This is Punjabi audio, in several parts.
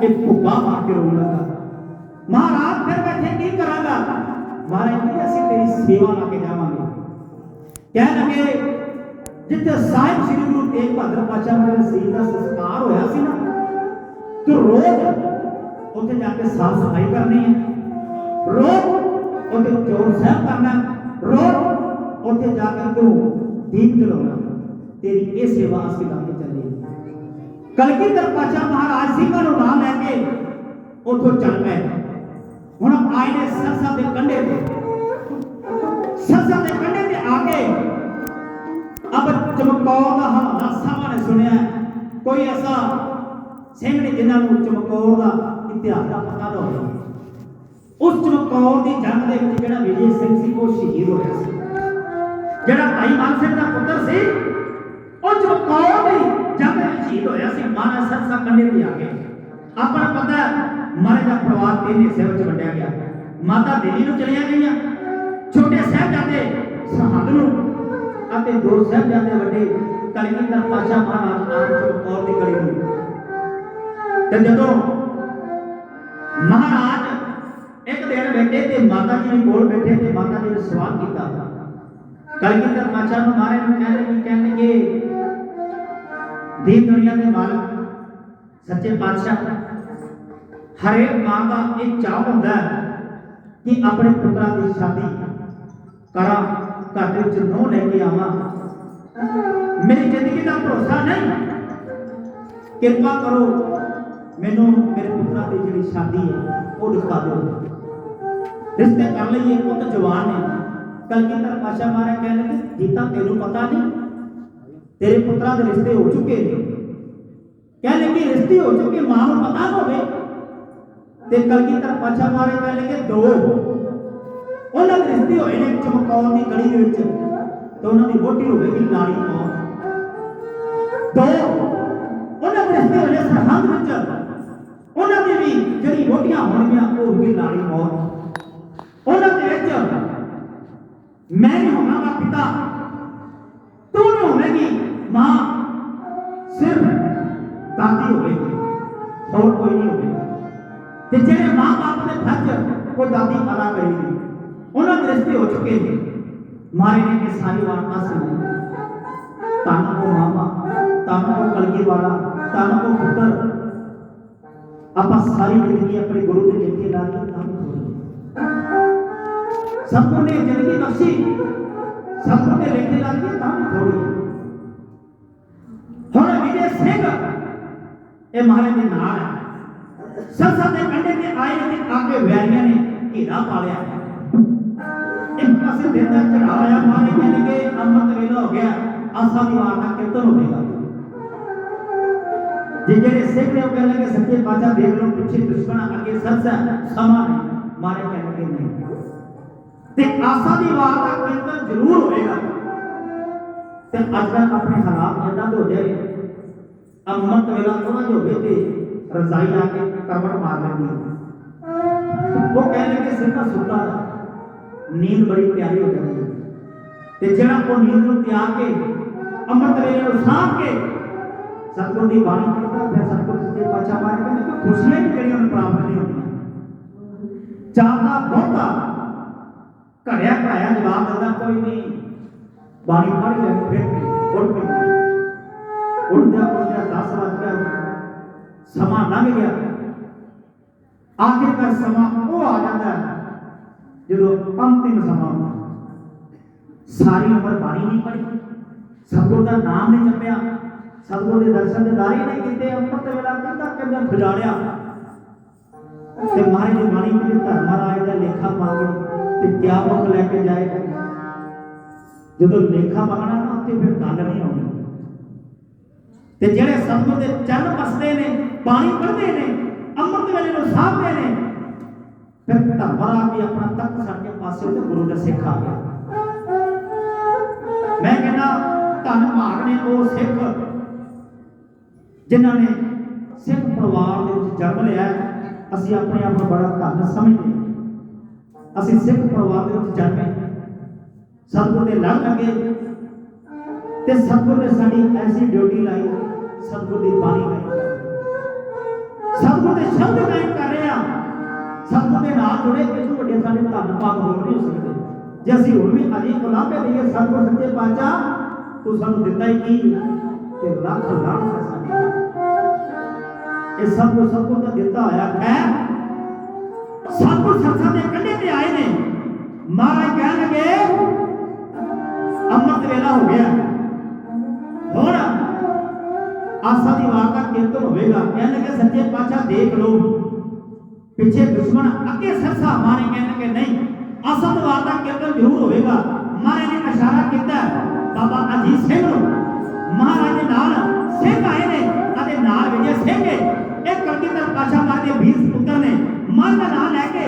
ਕਿ ਭੁੱਬਾ ਮਾਰ ਕੇ ਰੋਣ ਲੱਗਾ। ਮਹਾਰਾਜ, ਫਿਰ ਮੈਂ ਇੱਥੇ ਕੀ ਕਰਾਂਗਾ? ਮਹਾਰਾਜ ਕਹਿੰਦੇ ਅਸੀਂ ਤੇਰੀ ਸੇਵਾ ਲਾ ਕੇ ਜਾਵਾਂਗੇ। ਕਹਿ ਲਗੇ, ਜਿੱਥੇ ਸਾਹਿਬ ਸ੍ਰੀ ਗੁਰੂ ਤੇਗ ਬਹਾਦਰ ਪਾਤਸ਼ਾਹ ਮੇਰੇ ਸਰੀਰ ਦਾ ਸੰਸਕਾਰ ਹੋਇਆ ਸੀ ਨਾ, ਤੂੰ ਰੋਜ਼ ਉੱਥੇ ਜਾ ਕੇ ਸਾਫ਼ ਸਫ਼ਾਈ ਕਰਨੀ ਹੈ। ਰੋਜ਼ ਉੱਥੇ ਚੋਰ ਸਾਹਿਬ ਕਰਨਾ ਰੋਜ਼ ਉੱਥੇ ਜਾ ਕੇ ਤੂੰ ਦੀਪ ਜਲਾਉਣਾ ਤੇਰੀ ਇਹ ਸੇਵਾ ਅਸੀਂ ਲਾ ਕੇ ਚੱਲੇ ਕਲਗੀਧਰ ਪਾਤਸ਼ਾਹ ਮਹਾਰਾਜ ਸਿੰਘਾਂ ਨੂੰ ਨਾਲ ਲੈ ਕੇ ਉੱਥੋਂ ਚੱਲ ਪਏ। ਹੁਣ ਆਏ ਨੇ ਸਰਸਾ ਦੇ ਕੰਢੇ ਤੇ। ਸਰਸਾ ਦੇ ਕੰਢੇ ਤੇ ਆ ਕੇ ਅਬ ਚਮਕੌਰ ਦਾ ਹਵਾਲਾ ਸਾਹਿਬਾਂ ਸੁਣਿਆ ਕੋਈ ਐਸਾ ਸਿੰਘ ਨੇ ਜਿਨ੍ਹਾਂ ਨੂੰ ਚਮਕੌਰ ਦਾ ਇਤਿਹਾਸ ਦਾ ਪਤਾ ਨਾ ਹੋਵੇ। ਉਸ ਚਮਕੌਰ ਦੀ ਜੰਗ ਦੇ ਵਿੱਚ ਜਿਹੜਾ ਵਿਜੇ ਸਿੰਘ ਸੀ, ਉਹ ਸ਼ਹੀਦ ਹੋਇਆ ਸੀ। ਜਿਹੜਾ ਭਾਈ ਮਾਨ ਸਿੰਘ ਦਾ ਪੁੱਤਰ ਸੀ, ਉਹ ਚਮਕੌਰ ਸ਼ਹੀਦ ਹੋਇਆ ਸੀ ਮਾਨਾ ਸਰਸਾ ਕੰਢੇ ਤੇ ਆ ਗਏ ਆਪਾਂ ਨੂੰ ਪਤਾ ਹੈ, ਮਾਰੇ ਦਾ ਪਰਿਵਾਰ ਤਿੰਨ ਹਿੱਸਿਆਂ ਵਿੱਚ ਵੰਡਿਆ ਗਿਆ ਮਾਤਾ ਦਿੱਲੀ ਨੂੰ ਚਲੀਆਂ ਗਈਆਂ ਛੋਟੇ ਸਾਹਿਬਜ਼ਾਦੇ ਸਰਹੰਦ ਨੂੰ ਅਤੇ ਦੋ ਸਾਹਿਬਜ਼ਾਦੇ ਵੱਡੇ ਕਲਗੀਧਰ ਪਾਸ਼ਾ ਮਹਾਰਾਜ ਆਪ ਚਮਕੌਰ ਦੀ ਗੜੀ ਨੂੰ ਤੇ ਜਦੋਂ ਮਹਾਰਾਜ ਇੱਕ ਦਿਨ ਬੈਠੇ ਤੇ ਮਾਤਾ ਜੀ ਦੇ ਕੋਲ ਬੈਠੇ ਤੇ ਮਾਤਾ ਜੀ ਨੇ ਸਵਾਲ ਕੀਤਾ ਕਲਗੀਧਰ ਪਾਸ਼ਾ ਨੂੰ ਮਾਰੇ ਨੂੰ ਕਹਿੰਦੇ ਕਿ ਕਹਿਣਗੇ ਦੀਨ ਦੁਨੀਆ ਦੇ ਮਾਲਕ, ਸੱਚੇ ਪਾਤਸ਼ਾਹ। ਹਰੇਕ ਮਾਂ ਦਾ ਇਹ ਚਾਹ ਹੁੰਦਾ ਹੈ ਕਿ ਆਪਣੇ ਪੁੱਤਰਾਂ ਦੀ ਸ਼ਾਦੀ ਕਰਾਂ, ਘਰ ਦੇ ਵਿੱਚ ਨੋ ਲੈ ਕੇ ਆਵਾਂ। ਮੇਰੀ ਜ਼ਿੰਦਗੀ ਦਾ ਭਰੋਸਾ ਨਹੀਂ। ਕਿਰਪਾ ਕਰੋ, ਮੈਨੂੰ ਮੇਰੇ ਪੁੱਤਰਾਂ ਦੀ ਜਿਹੜੀ ਸ਼ਾਦੀ ਹੈ, ਉਹ ਦਿਖਾ ਦਿਓ। ਰਿਸ਼ਤੇ ਕਰ ਲਈਏ ਪੁੱਤ ਜਵਾਨ ਨੇ। ਕਲਗੀਧਰ ਪਾਸ਼ਾ ਮਾਰੇ ਕਹਿੰਦੇ ਕਿ ਜੀਤਾ ਤੈਨੂੰ ਪਤਾ ਨਹੀਂ। ਤੇਰੇ ਪੁੱਤਰਾਂ ਦੇ ਰਿਸ਼ਤੇ ਹੋ ਚੁੱਕੇ ਨੇ। ਕਹਿੰਦੇ ਕਿ ਰਿਸ਼ਤੇ ਹੋ ਚੁੱਕੇ, ਮਾਂ ਨੂੰ ਪਤਾ ਹੋਵੇ। ਤੇ ਕਲਗੀਧਰ ਪਾਸ਼ਾ ਮਾਰੇ ਕਹਿੰਦੇ ਕਿ ਦੋ। ਉਹਨਾਂ ਦੇ ਰਿਸ਼ਤੇ ਹੋਏ ਨੇ ਚਮਕੌਰ ਦੀ ਗਲੀ ਦੇ ਵਿੱਚ ਤੇ ਉਹਨਾਂ ਦੀ ਵੋਟੀ ਹੋਵੇਗੀ ਲਾੜੀ ਕੌਰ ਦੋ। ਉਹਨਾਂ ਦੇ ਰਿਸ਼ਤੇ ਹੋਏ ਸਰਹੰਦ ਵਿੱਚ। ਉਹਨਾਂ ਦੀ ਵੀ ਜਿਹੜੀ ਵੋਟੀਆਂ ਹੋਣਗੀਆਂ, ਉਹ ਹੋਵੇਗੀ ਲਾੜੀ ਕੌਰ ਉਹਨਾਂ ਦੇ ਵਿੱਚ ਮੈਂ ਹੀ ਹੋਵਾਂਗਾ ਪਿਤਾ। ਤੂੰ ਨਹੀਂ ਹੋਵੇਗੀ ਮਾਂ ਸਿਰਫ ਦਾਦੀ ਹੋਵੇਗੀ ਹੋਰ ਕੋਈ ਨਹੀਂ ਹੋਵੇਗਾ ਤੇ ਜਿਹੜੇ ਮਾਂ ਬਾਪ ਦੇ ਫਰਜ਼ ਉਹ ਦਾਦੀ ਅਦਾ ਕਰੇਗੀ ਉਹਨਾਂ ਦੇ ਰਿਸ਼ਤੇ ਹੋ ਚੁੱਕੇ ਨੇ ਮਾਰੇ ਨੇ ਕਿ ਸਾਰੀ ਵਾਰਤਾ ਸੁਣੀ ਤਨ ਕੋ ਮਾਮਾ ਤਨ ਕੋ ਕਲਗੀ ਵਾਲਾ ਤਨ ਕੋ ਪੁੱਤਰ ਆਪਾਂ ਸਾਰੀ ਜ਼ਿੰਦਗੀ ਆਪਣੇ ਗੁਰੂ ਦੇ ਲੇਖੇ ਲਾ ਕੇ ਕੰਮ ਹੋਈ ਸਭ ਨੂੰ ਨੇ ਜ਼ਿੰਦਗੀ ਬਖਸ਼ੀ ਸਭ ਨੂੰ ਨੇ ਲੇਖੇ ਲਾ ਕੇ ਕੰਮ ਥੋੜੀ ਹੁਣ ਵਿਜੇ ਸਿੰਘ ਇਹ ਮਹਾਰਾਜ ਦੇ ਨਾਲ ਹੈ ਸਰਸਾ ਦੇ ਕੰਢੇ ਤੇ ਆਏ ਨੇ ਤੇ ਆ ਕੇ ਵੈਰੀਆਂ ਨੇ ਘੇਰਾ ਪਾ ਲਿਆ ਇੱਕ ਪਾਸੇ ਦਿਨ ਦਾ ਚੜਾਇਆ ਮਾਰੇ ਕਹਿੰਦੇ ਕਿ ਅੰਮ੍ਰਿਤ ਵੇਲਾ ਹੋ ਗਿਆ ਆਸਾ ਦੀ ਵਾਰ ਦਾ ਕੀਰਤਨ ਹੋਵੇਗਾ ਜੇ ਜਿਹੜੇ ਸਿੱਖ ਨੇ ਉਹ ਕਹਿੰਦੇ ਕਿ ਸੱਚੇ ਪਾਤਸ਼ਾਹ ਦੇਖ ਲਓ ਪਿੱਛੇ ਦੁਸ਼ਮਣ ਅੱਗੇ ਸਰਸਾ ਸਮਾਂ ਨਹੀਂ ਮਾਰੇ ਕਹਿੰਦੇ ਕਿ ਨਹੀਂ ਤੇ ਆਸਾ ਦੀ ਵਾਰ ਦਾ ਕੀਰਤਨ ਜ਼ਰੂਰ ਹੋਵੇਗਾ ਤੇ ਅੱਜ ਕੱਲ੍ਹ ਆਪਣੇ ਹਾਲਾਤ ਇਹਨਾਂ ਦੇ ਹੋ ਜਾਏ ਅੰਮ੍ਰਿਤ ਵੇਲਾ ਥੋੜਾ ਜਿਹਾ ਹੋਵੇ ਤੇ ਰਜ਼ਾਈ ਆ ਕੇ ਕਰਵਟ ਮਾਰ ਲੈਂਦੀ ਹੈ ਉਹ ਕਹਿੰਦੇ ਕਿ ਤੇ ਜਿਹੜਾ ਉਹ ਨੀਂਦ ਨੂੰ ਤਿਆਗ ਕੇ ਅੰਮ੍ਰਿਤ ਵੇਲੇ ਨੂੰ ਸਾਂਭ ਕੇ ਸਤਿਗੁਰ ਦੀ ਬਾਣੀ ਪੜ੍ਹਦਾ ਫਿਰ ਸਤਿਗੁਰ ਸੱਚੇ ਪਾਤਸ਼ਾਹ ਬਾਰੇ ਕਹਿੰਦੇ ਕਿ ਖੁਸ਼ੀਆਂ ਹੀ ਜਿਹੜੀਆਂ ਨੂੰ ਪ੍ਰਾਪਤ ਨਹੀਂ ਹੁੰਦੀਆਂ ਚਾਹਦਾ ਬਹੁਤਾ ਘੜਿਆ ਘੜਾਇਆ ਜਵਾਬ ਦਿੰਦਾ ਕੋਈ ਨਹੀਂ ਬਾਣੀ ਪੜ੍ਹ ਲੈ ਫਿਰ ਉੱਠ ਪੈਂਦਾ ਉੱਠਦਿਆਂ ਉੱਠਦਿਆਂ 10 ਵਜ ਗਿਆ ਸਮਾਂ ਲੰਘ ਗਿਆ। ਆਖਿਰਕਾਰ ਸਮਾਂ ਉਹ ਆ ਜਾਂਦਾ ਹੈ ਜਦੋਂ ਅੰਤਿਮ ਸਮਾਂ ਹੁੰਦਾ ਸਾਰੀ ਉਮਰ ਬਾਣੀ ਨਹੀਂ ਪੜ੍ਹੀ। ਸਤਿਗੁਰ ਦਾ ਨਾਮ ਨਹੀਂ ਜਪਿਆ। ਸਤਿਗੁਰ ਦੇ ਦਰਸ਼ਨ ਦੇ ਦਾਰੀ ਨਹੀਂ ਕੀਤੇ। ਅੰਮ੍ਰਿਤ ਵੇਲਾ ਕਿੰਦਾ ਕਿੰਦਾ ਖੁਜਾੜਿਆ ਤੇ ਮਹਾਰਾਜ ਦੀ ਬਾਣੀ ਵਿੱਚ ਧਰਮਾਰਾਜ ਦਾ ਲੇਖਾ ਮੰਗੇ ਤੇ ਕਿਆ ਮੁਖ ਲੈ ਕੇ ਜਾਏਗਾ ਜਦੋਂ ਲੇਖਾ ਮੰਗਣਾ ਨਾ, ਉੱਥੇ ਫਿਰ ਗੱਲ ਨਹੀਂ ਆਉਣੀ। ਤੇ ਜਿਹੜੇ ਸਤਿਗੁਰ ਦੇ ਚਰਨ ਵਸਦੇ ਨੇ, ਪਾਣੀ ਪੜ੍ਹਦੇ ਨੇ, ਅੰਮ੍ਰਿਤ ਵੇਲੇ ਨੂੰ ਸਾਹਮਣੇ ਨੇ, ਫਿਰ ਧਰਮਾਰਾਜ ਵੀ ਆਪਣਾ ਤਖਤ ਸਾਡੇ ਪਾਸੇ ਤੇ ਗੁਰੂ ਦਾ ਸਿੱਖ ਆ ਗਿਆ। ਮੈਂ ਕਹਿੰਦਾ, ਧੰਨ ਭਾਗ ਨੇ ਉਹ ਸਿੱਖ, ਜਿਨ੍ਹਾਂ ਨੇ ਸਿੱਖ ਪਰਿਵਾਰ ਦੇ ਵਿੱਚ ਜਨਮ ਲਿਆ ਅਸੀਂ ਆਪਣੇ ਆਪ ਨੂੰ ਬੜਾ ਧੰਨ ਸਮਝਦੇ ਅਸੀਂ ਸਿੱਖ ਪਰਿਵਾਰ ਦੇ ਵਿੱਚ ਜਨਮੇ ਸਤਿਗੁਰ ਦੇ ਲੜ ਲੱਗੇ। ਤੇ ਸਤਿਗੁਰ ਨੇ ਸਾਡੀ ਐਸੀ ਡਿਊਟੀ ਲਾਈ, ਸਤਿਗੁਰ ਦੀ ਬਾਣੀ ਲਾਈ। ਸਤਿਗੁਰ ਦੇ ਸ਼ਬਦ ਗਾਇਨ ਕਰ ਰਹੇ। ਆ ਸਤਿਗੁਰ ਦੇ ਨਾਲ ਜੁੜੇ ਕਿਤੋਂ ਵੱਡੇ ਸਾਡੇ ਧੰਨ ਭਾਗ ਹੋਰ ਨਹੀਂ ਹੋ ਸਕਦੇ। ਜੇ ਅਸੀਂ ਹੁਣ ਵੀ ਅਜੀ ਗੁਲਾਬੇ ਦਈਏ ਸਤਿਗੁਰ ਸੱਚੇ ਪਾਤਸ਼ਾਹ, ਤੂੰ ਸਾਨੂੰ ਦਿੱਤਾ ਹੀ ਕੀ? ਤੇ ਲੱਖ ਲੱਖ ਹੈ ਸਾਡੇ ਇਹ ਸਭ ਕੁਝ ਸਤਿਗੁਰ ਦਾ ਦਿੱਤਾ ਹੋਇਆ ਹੈ। ਸਤਿਗੁਰ ਸਰਸਾ ਦੇ ਕੰਢੇ ਤੇ ਆਏ ਨੇ। ਮਹਾਰਾਜ ਕਹਿਣ ਲੱਗੇ ਅੰਮ੍ਰਿਤ ਵੇਲਾ ਹੋ ਗਿਆ। ਹੁਣ ਆਸਾ ਦੀ ਵਾਰ ਦਾ ਕੀਰਤਨ ਹੋਵੇਗਾ। ਕਹਿਣ ਲੱਗੇ, ਸੱਚੇ ਪਾਤਸ਼ਾਹ, ਦੇਖ ਲਓ। ਪਿੱਛੇ ਦੁਸ਼ਮਣ ਅੱਗੇ ਸਰਸਾ ਮਾਰੇ, ਕਹਿਣ ਲੱਗੇ, ਨਹੀਂ, ਆਸਾ ਦੀ ਵਾਰ ਦਾ ਕੀਰਤਨ ਜ਼ਰੂਰ ਹੋਵੇਗਾ। ਮਹਾਰਾਜ ਨੇ ਇਸ਼ਾਰਾ ਕੀਤਾ, ਬਾਬਾ ਅਜੀਤ ਸਿੰਘ ਨੂੰ, ਮਹਾਰਾਜ ਦੇ ਨਾਲ ਸਿੰਘ ਆਏ ਨੇ, ਅਤੇ ਨਾਲ ਵਿਜੇ ਸਿੰਘ ਇਹ ਕਲਗੀਧਰ ਪਾਸ਼ਾ ਮਾਰ ਦੇ 20 ਪੁੱਤਰ ਨੇ। ਮਨ ਦਾ ਨਾਂ ਲੈ ਕੇ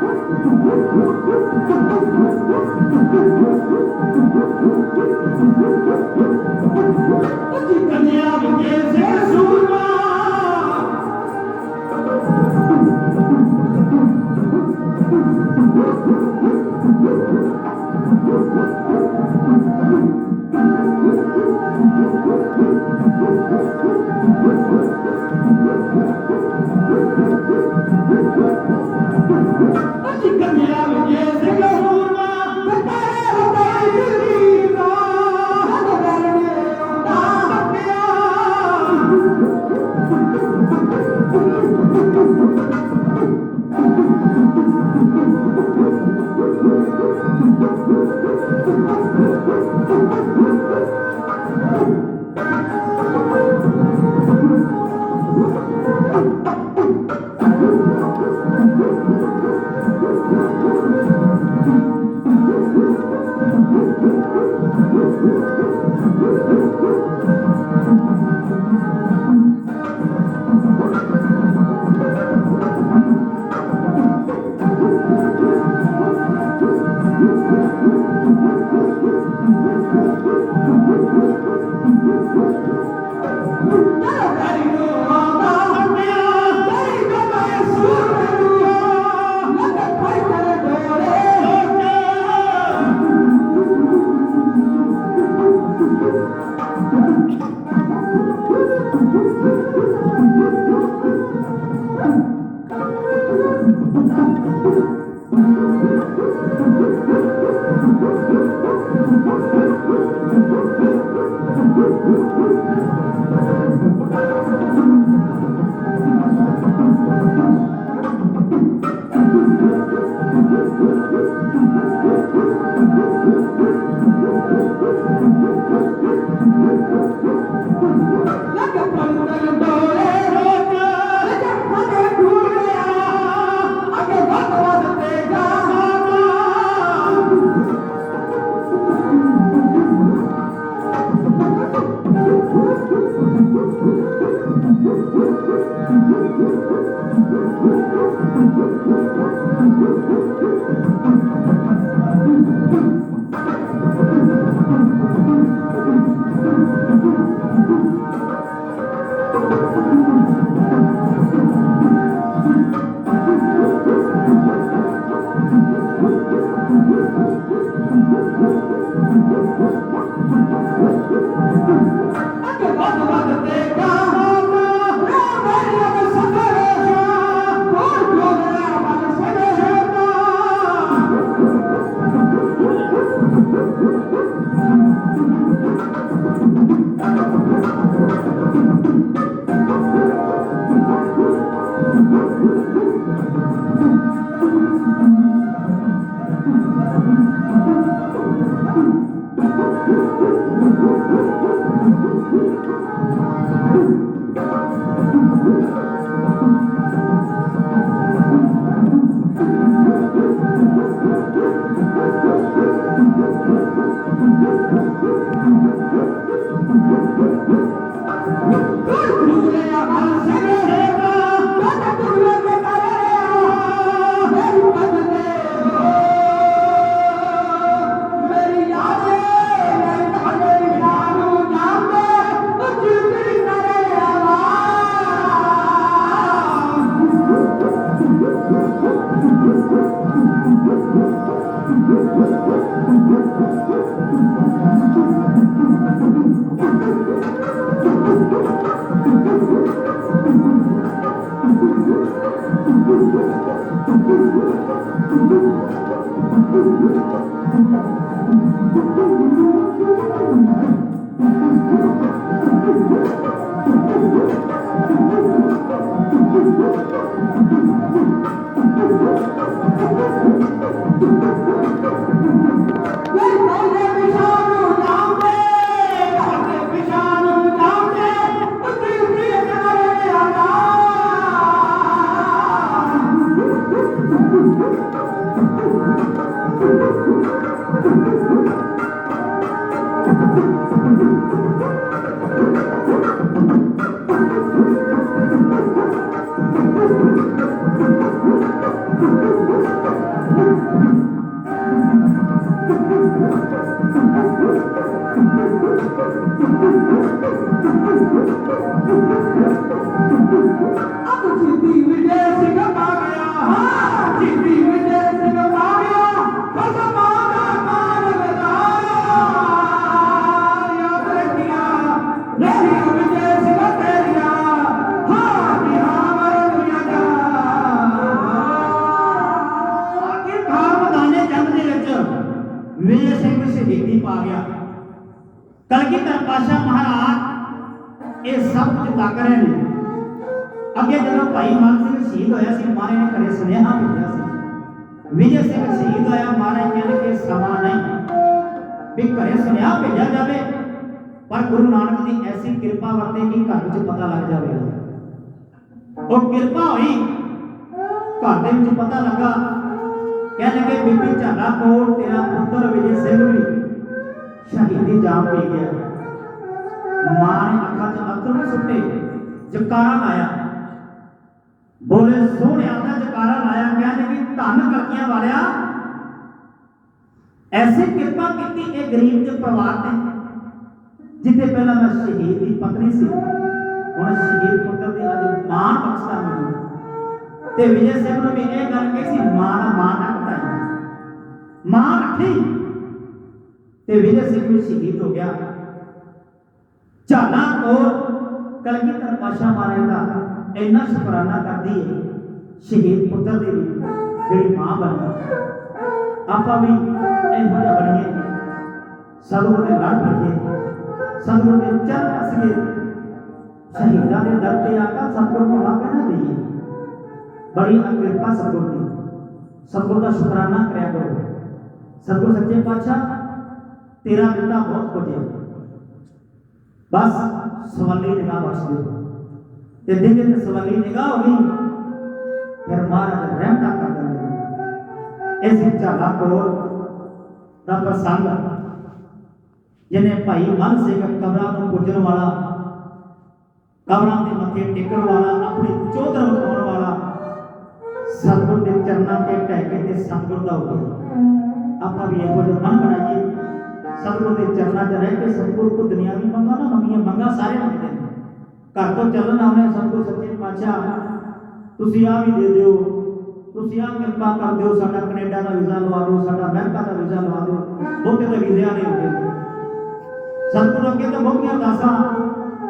Oh, Música ਵਿਜੇ ਸਿੰਘ ਸ਼ਹੀਦੀ ਪਾ ਗਿਆ। ਕਲਗੀਧਰ ਪਾਸ਼ਾ ਮਹਾਰਾਜ ਇਹ ਸਭ ਜਿਤਾ ਨੇ ਅੱਗੇ ਜਦੋਂ ਭਾਈ ਮਾਨ ਸਿੰਘ ਸ਼ਹੀਦ ਹੋਇਆ ਸੀ ਮਾਰੇ ਨੇ ਘਰੇ ਸੁਨੇਹਾ ਭੇਜਿਆ ਸੀ। ਵਿਜੇ ਸਿੰਘ ਸ਼ਹੀਦ ਹੋਇਆ ਮਾਰੇ ਕਹਿੰਦੇ ਕਿ ਸਮਾਂ ਨਹੀਂ ਵੀ ਘਰੇ ਸੁਨੇਹਾ ਭੇਜਿਆ ਜਾਵੇ, ਪਰ ਗੁਰੂ ਨਾਨਕ ਦੀ ਐਸੀ ਕਿਰਪਾ ਵਰਤੇ ਕਿ ਘਰ ਵਿੱਚ ਪਤਾ ਲੱਗ ਜਾਵੇਗਾ ਉਹ ਕਿਰਪਾ ਹੋਈ, ਘਰ ਦੇ ਵਿੱਚ ਪਤਾ ਲੱਗਾ ਕਹਿ ਲਗੇ ਬੀਬੀ ਝਾਲਾ ਕੋਲ ਤੇਰਾ ਪੁੱਤਰ ਵਿਜੇ ਸਿੰਘ ਵੀ ਸ਼ਹੀਦੀ ਜਾਮ ਪੀ ਗਿਆ। ਮਾਂ ਨੇ ਅੱਖਾਂ 'ਚ ਅੱਥਰੂ ਸੁੱਟੇ, ਜਕਾਰਾ ਲਾਇਆ। ਬੋਲੇ ਸੋਹਣਿਆ ਦਾ ਜਕਾਰਾ ਲਾਇਆ। ਕਹਿੰਦੇ ਕਿ ਧੰਨ ਕਰਕੀਆਂ ਵਾਲਿਆ, ਐਸੀ ਕਿਰਪਾ ਕੀਤੀ ਇਹ ਗਰੀਬ ਦੇ ਪਰਿਵਾਰ ਤੇ, ਜਿੱਥੇ ਪਹਿਲਾਂ ਮੈਂ ਸ਼ਹੀਦ ਦੀ ਪਤਨੀ ਸੀ, ਹੁਣ ਸ਼ਹੀਦ ਪੁੱਤਰ ਦੀ ਅੱਜ ਮਾਨ ਬਖਸ਼ਦਾ ਮੈਨੂੰ ਤੇ ਵਿਜੇ ਸਿੰਘ ਨੂੰ ਵੀ ਇਹ ਗੱਲ ਕਹੀ ਸੀ, ਮਾਂ ਦਾ ਮਾਂ ਮਾਂ ਰੱਖੀ ਤੇ ਵਿਜੇ ਸਿੰਘ ਵੀ ਸ਼ਹੀਦ ਹੋ ਗਿਆ। ਝਾਲਾ ਕੋਲ ਕਲਗੀਧਰ ਪਾਸ਼ਾ ਮਹਾਰਾਜ ਦਾ ਇੰਨਾ ਸ਼ੁਕਰਾਨਾ ਕਰਦੀ ਹੈ, ਸ਼ਹੀਦ ਪੁੱਤਰ ਦੀ ਜਿਹੜੀ ਮਾਂ ਬਣੀ ਆਪਾਂ ਵੀ ਇਹੋ ਜਿਹਾ ਬਣੀਏ। ਸਤਿਗੁਰ ਦੇ ਲੜ ਪਈਏ। ਸਤਿਗੁਰ ਦੇ ਚਰਨ ਅਸਗੇ ਸ਼ਹੀਦਾਂ ਦੇ ਦਰ ਤੇ ਆ ਕੇ ਸਤਿਗੁਰ ਨੂੰ ਲਾਪੇ ਨਾ ਦਈਏ ਬੜੀ ਕਿਰਪਾ ਸਤਿਗੁਰ ਦੀ ਸਤਿਗੁਰ ਦਾ ਸ਼ੁਕਰਾਨਾ ਕਰਿਆ ਕਰੋ। ਸਤਿਗੁਰ ਸੱਚੇ ਪਾਤਸ਼ਾਹ, ਤੇਰਾ ਦਿੱਤਾ ਬਹੁਤ ਕੁਝ ਬਸ ਸਵਾਲੀ ਨਿਗਾਹ ਬਖਸ਼ ਦਿਓ। ਤੇ ਦਿਨ ਤੇ ਸਵਾਲੀ ਨਿਗਾਹ ਹੋ ਗਈ ਫਿਰ ਮਹਾਰਾਜ ਰਹਿਮਤਾਂ ਕਰ ਦਿੰਦੇ ਇਸ ਝਾਲਾ ਕੋਲ ਦਾ ਪ੍ਰਸੰਗ ਜਿਹਨੇ ਭਾਈ ਮਨ ਸਿੰਘ ਕਬਰਾਂ ਨੂੰ ਪੁੱਜਣ ਵਾਲਾ ਕਬਰਾਂ ਦੇ ਮੱਥੇ ਟੇਕਣ ਵਾਲਾ, ਆਪਣੀ ਚੌਧਰ ਵਿਖਾਉਣ ਵਾਲਾ, ਸਤਿਗੁਰ ਦੇ ਚਰਨਾਂ ਤੇ ਟਹਿ ਕੇ ਤੇ ਸਤਿਗੁਰ ਦਾ ਹੋ ਗਿਆ। ਆਪਾਂ ਵੀ ਇਹੋ ਜਿਹਾ ਮਨ ਬਣਾਈਏ ਸਤਿਗੁਰ ਦੇ ਚਰਨਾਂ 'ਚ ਰਹਿ ਕੇ ਸਤਿਗੁਰ ਕੋ ਦੁਨਿਆਵੀ ਮੰਗਾ ਨਾ ਮੰਗੀਆਂ ਮੰਗਾ ਸਾਰੇ ਮੰਗਦੇ ਨੇ ਘਰ ਤੋਂ ਚੱਲਣ ਆਉਣੇ ਸਤਿਗੁਰ ਸੱਚੇ ਪਾਤਸ਼ਾਹ ਤੁਸੀਂ ਆ ਵੀ ਦੇ ਦਿਓ ਤੁਸੀਂ ਤੁਸੀਂ ਆ ਕਿਰਪਾ ਕਰ ਦਿਓ ਸਾਡਾ ਕੈਨੇਡਾ ਦਾ ਵੀਜ਼ਾ ਲਵਾ ਦਿਓ ਸਾਡਾ ਅਮਰੀਕਾ ਦਾ ਵੀਜ਼ਾ ਲਵਾ ਦਿਓ ਬਹੁਤੇ ਤਾਂ ਵੀਜ਼ਿਆਂ ਨਹੀਂ ਹੁੰਦੇ ਸਤਿਗੁਰੂ ਅੱਗੇ ਤਾਂ ਬਹੁਤੀਆਂ ਅਰਦਾਸਾਂ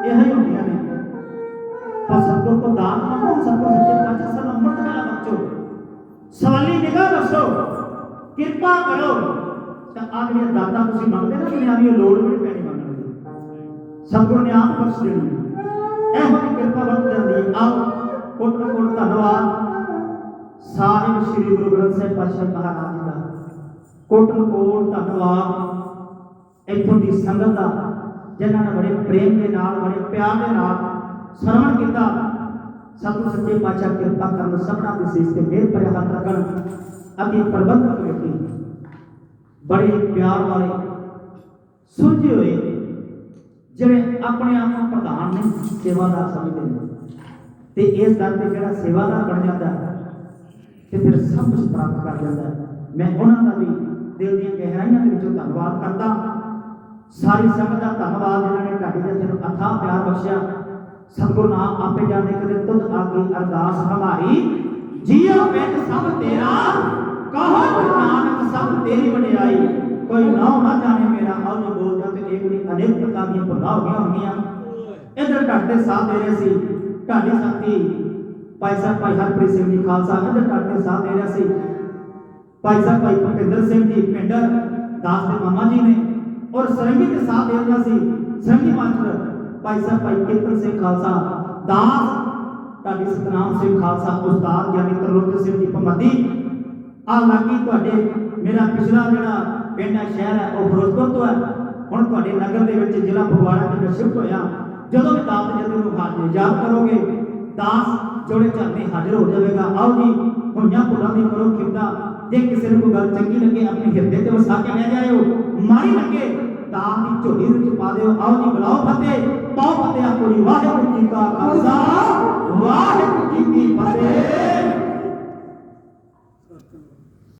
ਇਹੋ ਹੀ ਹੁੰਦੀਆਂ ਨੇ ਪਰ ਸਤਿਗੁਰੂ ਤੋਂ ਦਾਨ ਮੰਗੋ ਸਤਿਗੁਰੂ ਸੱਚੇ ਪਾਤਸ਼ਾਹ ਸਾਨੂੰ ਅੰਮ੍ਰਿਤ ਵੇਲਾ ਬਖਸ਼ੋ ਸਵਾਲੀ ਨਿਗਾਹ ਬਖਸ਼ੋ ਕਿਰਪਾ ਕਰੋ। ਤਾਂ ਆ ਜਿਹੜੀਆਂ ਦਾਤਾਂ ਤੁਸੀਂ ਮੰਗਦੇ ਨਾ ਦੁਨੀਆਵੀ ਲੋੜ ਵੀ ਪੈਣੀ ਮੰਗਣ ਦੀ ਨੇ ਆਪ ਬਖਸ਼ ਦੇਣੀ। ਇਹੋ ਜਿਹੀ ਕਿਰਪਾ ਬਖਸ਼ ਜਾਂਦੀ ਆਓ, ਕੋਟ ਕੋਟ ਧੰਨਵਾਦ। ਸਾਹਿਬ ਸ੍ਰੀ ਗੁਰੂ ਗ੍ਰੰਥ ਸਾਹਿਬ ਪਾਤਸ਼ਾਹ ਮਹਾਰਾਜ ਜੀ ਦਾ। ਕੋਟ ਕੋਟ ਧੰਨਵਾਦ। ਇੱਥੋਂ ਦੀ ਸੰਗਤ ਦਾ, ਜਿਨ੍ਹਾਂ ਨੇ ਬੜੇ ਪ੍ਰੇਮ ਦੇ ਨਾਲ, ਬੜੇ ਪਿਆਰ ਦੇ ਨਾਲ ਸਰਵਣ ਕੀਤਾ। ਸਤਿਗੁਰ ਸੱਚੇ ਪਾਤਸ਼ਾਹ ਕਿਰਪਾ ਕਰਨ ਸਭਨਾ ਦੇ ਸੀਸ ਤੇ ਮਿਹਰ ਭਰੇ ਹੱਥ ਰੱਖਣ। ਅਤੇ ਪ੍ਰਬੰਧਕ ਕਮੇਟੀ ਬੜੇ ਪਿਆਰ ਵਾਲੇ ਸੁਲਝੇ ਹੋਏ ਜਿਹੜੇ ਆਪਣੇ ਆਪ ਨੂੰ ਪ੍ਰਧਾਨ ਨੇ ਸੇਵਾਦਾਰ ਸਮਝਦੇ ਨੇ। ਤੇ ਇਸ ਦਰ ਤੇ ਜਿਹੜਾ ਸੇਵਾਦਾਰ ਬਣ ਜਾਂਦਾ ਤੇ ਫਿਰ ਸਭ ਕੁਝ ਪ੍ਰਾਪਤ ਕਰ ਜਾਂਦਾ ਮੈਂ ਉਹਨਾਂ ਦਾ ਵੀ ਦਿਲ ਦੀਆਂ ਗਹਿਰਾਈਆਂ ਦੇ ਵਿੱਚੋਂ ਧੰਨਵਾਦ ਕਰਦਾ ਸਾਰੀ ਸੰਗਤ ਦਾ ਧੰਨਵਾਦ ਜਿਨ੍ਹਾਂ ਨੇ ਢਾਡੀ ਦੇ ਸਿਰ ਅਥਾਹ ਪਿਆਰ ਬਖਸ਼ਿਆ। ਸਤਿਗੁਰੂ ਨਾਮ ਆਪੇ ਜਾਣੇ ਕਦੇ ਤੁਧ ਆਗੇ ਅਰਦਾਸ ਹਮਾਰੀ। ਜੀਉ ਪਿੰਡ ਸਭ ਤੇਰਾ। ਕਹੋ ਗੁਰੂ ਨਾਨਕ ਸਭ ਤੇਰੀ ਵਡਿਆਈ? ਕੋਈ ਨਾਮ ਨਾ ਜਾਣੇ ਮੇਰਾ ਆਉ ਜੀ ਤੇ ਇੱਕ ਨਹੀਂ ਅਨੇਕ ਪ੍ਰਕਾਰ ਦੀਆਂ ਭੁੱਲਾਂ ਹੋ ਗਈਆਂ ਹੋਣਗੀਆਂ ਇਧਰ ਢੱਡ ਦੇ ਦੇ ਰਹੇ ਸੀ ਢਾਡੀ ਸਾਥੀ ਭਾਈ ਸਾਹਿਬ ਭਾਈ ਹਰਪ੍ਰੀਤ ਸਿੰਘ ਜੀ ਖਾਲਸਾ, ਇਧਰ ਢੱਡ ਦੇ ਦੇ ਰਿਹਾ ਸੀ। ਭਾਈ ਸਾਹਿਬ ਭਾਈ ਭੁਪਿੰਦਰ ਸਿੰਘ ਜੀ ਪਿੰਡ ਦਾਸ ਦੇ ਮਾਮਾ ਜੀ ਨੇ ਔਰ ਸਰੰਗੀ ਦੇ ਸਾਥ ਦੇ ਰਿਹਾ ਸੀ। ਸਰੰਗੀ ਮਾਸਟਰ ਭਾਈ ਸਾਹਿਬ ਭਾਈ ਕੀਰਤਨ ਸਿੰਘ ਖਾਲਸਾ, ਦਾਸ ਢਾਡੀ ਸਤਨਾਮ ਸਿੰਘ ਖਾਲਸਾ, ਉਸਤਾਦ ਗਿਆਨੀ ਤਰਲੋਚਨ ਸਿੰਘ ਜੀ ਭਮੱਦੀ ਆ ਲਾਗੀ ਤੁਹਾਡੇ ਮੇਰਾ ਪਿਛਲਾ ਜਿਹੜਾ ਪਿੰਡ ਹੈ ਸ਼ਹਿਰ ਹੈ ਉਹ ਫਿਰੋਜ਼ਪੁਰ ਤੋਂ ਹੈ। ਹੁਣ ਤੁਹਾਡੇ ਨਗਰ ਦੇ ਵਿੱਚ ਜ਼ਿਲ੍ਹਾ ਫਗਵਾੜਾ ਦੇ ਵਿੱਚ ਸ਼ਿਫਟ ਹੋਇਆ। ਜਦੋਂ ਵੀ ਦਾਤ ਜਦੋਂ ਨੂੰ ਹਾਜ਼ਰ ਯਾਦ ਕਰੋਗੇ ਦਾਸ ਜੋੜੇ ਝਰਨੇ ਹਾਜ਼ਰ ਹੋ ਜਾਵੇਗਾ। ਆਓ ਜੀ ਹੋਈਆਂ ਭੁੱਲਾਂ ਦੀ ਕਰੋ ਖਿੰਦਾ ਜੇ ਕਿਸੇ ਨੂੰ ਕੋਈ ਗੱਲ ਚੰਗੀ ਲੱਗੇ ਆਪਣੇ ਹਿਰਦੇ ਤੇ ਵਸਾ ਕੇ ਲੈ ਜਾਇਓ। ਮਾੜੀ ਲੱਗੇ ਦਾਤ ਦੀ ਝੋਲੀ ਵਿੱਚ ਪਾ ਦਿਓ। ਆਓ ਜੀ ਬੁਲਾਓ ਫਤਿਹ। ਪਾਓ ਫਤਿਹ ਆਪਣੀ ਵਾਹਿਗੁਰੂ ਜੀ ਕਾ ਖਾਲਸਾ। ਵਾਹਿਗੁਰੂ ਜੀ ਕੀ ਫਤਿਹ।